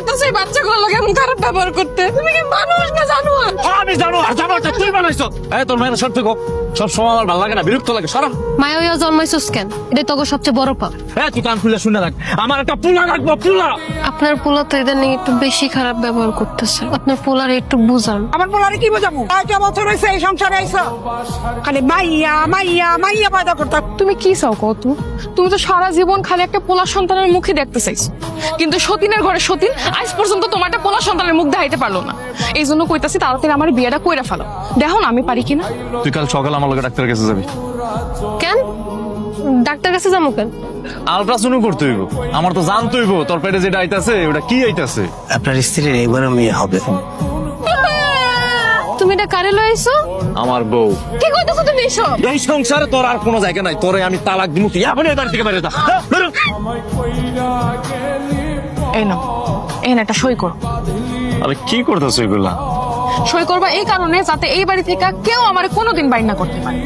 পারতেছো এই বাচ্চাগুলো লাগে এমন খারাপ ব্যবহার করতে? তুমি কি মানুষ না জানো আমি জানো আর জানো না তুই বানাইছো এই, তোর মায়ের সব থেকে সব সময় আমার ভালো লাগে না বিরক্ত লাগে সারা। মায়া হইয়া জন্মাইছস কেন? এটাই তোকে সবচেয়ে বড় পাপ। হ্যাঁ তুই কান খুলে শুনে রাখ। আমার একটা পুলা রাখব পুলা। আপনার পোলা তো এদের নিয়ে একটু বেশি খারাপ ব্যবহার করতেছে। আপনার পোলারে একটু বুঝান। আমার কি বোঝাবো? কয়টা বছর হয়েছে এই সংসারে আইসো খালি মাইয়া মাইয়া মাইয়া পয়দা করতাম তুমি কি চাও কত তুমি তো সারা জীবন খালি একটা পোলা সন্তানের মুখে দেখতে চাইছো। কিন্তু সতীনের ঘরে সতীন আজ পর্যন্ত তোমার একটা পোলা সন্তানের মুখ দেখাইতে পারল না। এই জন্য কইতাছি তাড়াতাড়ি আমার বিয়েটা কইরা ফেলো। দেখো না আমি পারি কিনা। তুই কাল সকালে আমার লোকের ডাক্তারের কাছে যাবি। কেন? ডাক্তার কাছে যাব কেন? আলট্রাসাউন্ড করতে হইব। আমার তো জানতে হইব তোর পেটে যেটা আইতাছে ওটা কি আইতাছে? আপনার স্ত্রীর এবারও মেয়ে হবে। তুমি এটা কারে লইছো আমার বউ। কি কইতেছো তুমি এসব? এই সংসারে তোর আর কোনো জায়গা নাই। তোরে আমি তালাক দিমু তুই এখন এই থেকে বেরিয়ে যা। হ্যাঁ, এই নাও এই না একটা সই করো। আরে কি করতেছ এগুলা? সই করবা এই কারণে যাতে এই বাড়ি থেকে কেউ আমার কোনোদিন বাইর না করতে পারে।